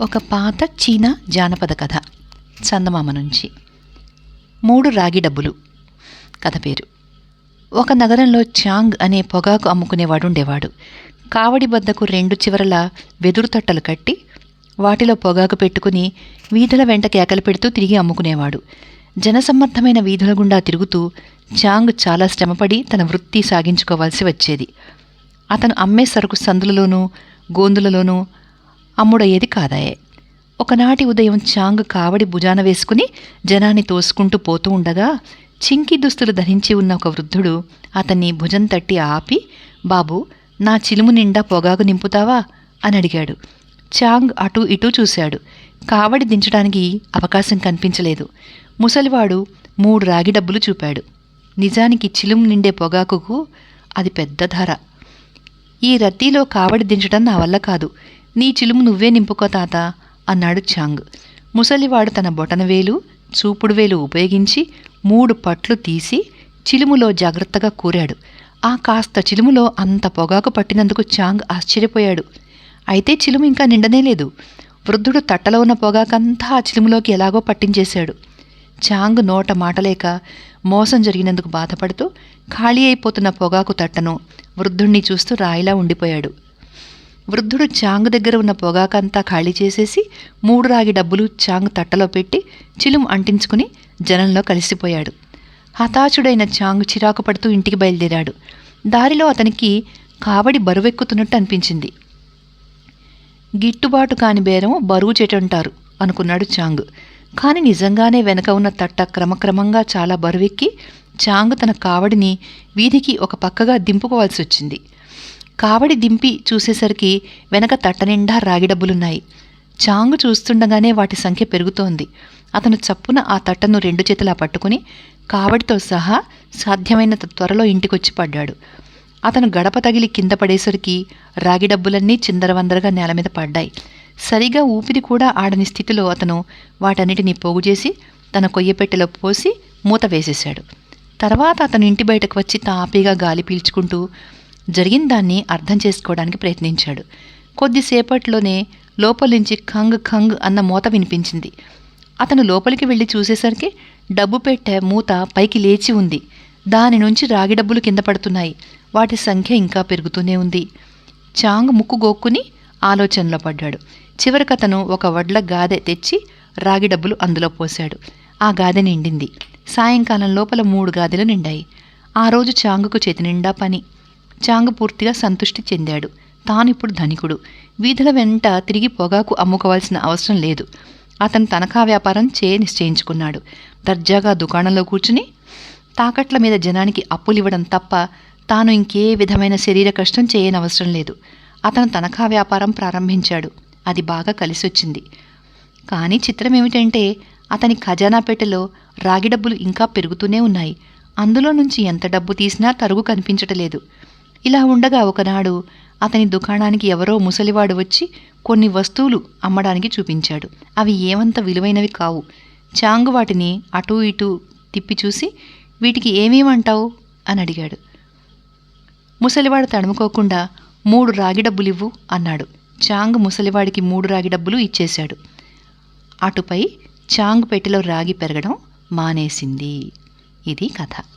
ఒక పాత చీనా జానపద కథ. చందమామ నుంచి. మూడు రాగి డబ్బులు. కథ పేరు. ఒక నగరంలో చాంగ్ అనే పొగాకు అమ్ముకునేవాడు ఉండేవాడు. కావడి బద్దకు రెండు చివరల వెదురు తట్టలు కట్టి వాటిలో పొగాకు పెట్టుకుని వీధుల వెంట కేకలు పెడుతూ తిరిగి అమ్ముకునేవాడు. జనసమ్మర్థమైన వీధుల గుండా తిరుగుతూ చాంగ్ చాలా శ్రమపడి తన వృత్తి సాగించుకోవాల్సి వచ్చేది. అతను అమ్మే సరుకు సందులలోనూ గోందులలోనూ అమ్ముడయ్యేది కాదాయే. ఒకనాటి ఉదయం చాంగ్ కావడి భుజాన వేసుకుని జనాన్ని తోసుకుంటూ పోతూ ఉండగా చింకి దుస్తులు ధరించి ఉన్న ఒక వృద్ధుడు అతన్ని భుజం తట్టి ఆపి బాబు నా చిలుము నిండా పొగాకు నింపుతావా? అని అడిగాడు. చాంగ్ అటూ ఇటూ చూశాడు. కావడి దించడానికి అవకాశం కనిపించలేదు. ముసలివాడు మూడు రాగి డబ్బులు చూపాడు. నిజానికి చిలుము నిండే పొగాకుకు అది పెద్ద ధర. ఈ రద్దీలో కావడి దించడం నా వల్ల కాదు. నీ చిలుము నువ్వే నింపుకో తాత అన్నాడు చాంగ్. ముసలివాడు తన బొటనవేలు చూపుడు వేలు ఉపయోగించి మూడు పట్లు తీసి చిలుములో జాగ్రత్తగా కూరాడు. ఆ కాస్త చిలుములో అంత పొగాకు పట్టినందుకు చాంగ్ ఆశ్చర్యపోయాడు. అయితే చిలుము ఇంకా నిండనే లేదు. వృద్ధుడు తట్టలో ఉన్న పొగాకంతా ఆ చిలుములోకి ఎలాగో పట్టించేశాడు. చాంగ్ నోట మాటలేక మోసం జరిగినందుకు బాధపడుతూ ఖాళీ అయిపోతున్న పొగాకు తట్టను వృద్ధుణ్ణి చూస్తూ రాయిలా ఉండిపోయాడు. వృద్ధుడు చాంగ్ దగ్గర ఉన్న పొగాకంతా ఖాళీ చేసేసి మూడు రాగి డబ్బులు చాంగ్ తట్టలో పెట్టి చిలుం అంటించుకుని జనంలో కలిసిపోయాడు. హతాశుడైన చాంగ్ చిరాకు పడుతూ ఇంటికి బయలుదేరాడు. దారిలో అతనికి కావడి బరువెక్కుతున్నట్టు అనిపించింది. గిట్టుబాటు కాని బేరం బరువు చెటంటారు అనుకున్నాడు చాంగ్. కానీ నిజంగానే వెనక ఉన్న తట్ట క్రమక్రమంగా చాలా బరువెక్కి చాంగ్ తన కావడిని వీధికి ఒక పక్కగా దింపుకోవాల్సి వచ్చింది కావడి దింపి చూసేసరికి వెనక తట్టనిండా రాగి డబ్బులున్నాయి. చాంగు చూస్తుండగానే వాటి సంఖ్య పెరుగుతోంది. అతను చప్పున ఆ తట్టను రెండు చేతులా పట్టుకుని కావడితో సహా సాధ్యమైనంత త్వరలో ఇంటికొచ్చి పడ్డాడు. అతను గడప తగిలి కింద పడేసరికి రాగి డబ్బులన్నీ చిందరవందరగా నేల మీద పడ్డాయి. సరిగా ఊపిరి కూడా ఆడని స్థితిలో అతను వాటన్నిటిని పోగు చేసి తన కొయ్యపెట్టెలో పోసి మూత వేసేశాడు. తర్వాత అతను ఇంటి బయటకు వచ్చి తాపీగా గాలి పీల్చుకుంటూ జరిగిన దాన్ని అర్థం చేసుకోవడానికి ప్రయత్నించాడు. కొద్దిసేపట్లోనే లోపల నుంచి ఖంగ్ ఖంగ్ అన్న మూత వినిపించింది. అతను లోపలికి వెళ్ళి చూసేసరికి డబ్బు పెట్టే మూత పైకి లేచి ఉంది. దాని నుంచి రాగి డబ్బులు కింద పడుతున్నాయి. వాటి సంఖ్య ఇంకా పెరుగుతూనే ఉంది. చాంగ్ ముక్కు గోక్కుని ఆలోచనలో పడ్డాడు. చివరికి అతను ఒక వడ్ల గాదె తెచ్చి రాగి డబ్బులు అందులో పోశాడు. ఆ గాదె నిండింది. సాయంకాలం లోపల మూడు గాదెలు నిండాయి. ఆ రోజు చాంగుకు చేతి నిండా పని. చాంగ్ పూర్తిగా సంతృష్టి చెందాడు. తానిప్పుడు ధనికుడు. వీధుల వెంట తిరిగి పొగాకు అమ్ముకోవాల్సిన అవసరం లేదు. అతను తనఖా వ్యాపారం చేయ నిశ్చయించుకున్నాడు. దర్జాగా దుకాణంలో కూర్చుని తాకట్ల మీద జనానికి అప్పులివ్వడం తప్ప తాను ఇంకే విధమైన శరీర కష్టం చేయనవసరం లేదు. అతను తనఖా వ్యాపారం ప్రారంభించాడు. అది బాగా కలిసొచ్చింది. కానీ చిత్రం ఏమిటంటే అతని ఖజానా పెట్టెలో రాగి డబ్బులు ఇంకా పెరుగుతూనే ఉన్నాయి. అందులో నుంచి ఎంత డబ్బు తీసినా తరుగు కనిపించటలేదు. ఇలా ఉండగా ఒకనాడు అతని దుకాణానికి ఎవరో ముసలివాడు వచ్చి కొన్ని వస్తువులు అమ్మడానికి చూపించాడు. అవి ఏమంత విలువైనవి కావు. చాంగు వాటిని అటూ ఇటూ తిప్పి చూసి వీటికి ఏమేమంటావు? అని అడిగాడు. ముసలివాడు తడుముకోకుండా మూడు రాగి డబ్బులివ్వు అన్నాడు. చాంగ్ ముసలివాడికి మూడు రాగి డబ్బులు ఇచ్చేశాడు. అటుపై చాంగ్ పెట్టెలో రాగి పెరగడం మానేసింది. ఇది కథ.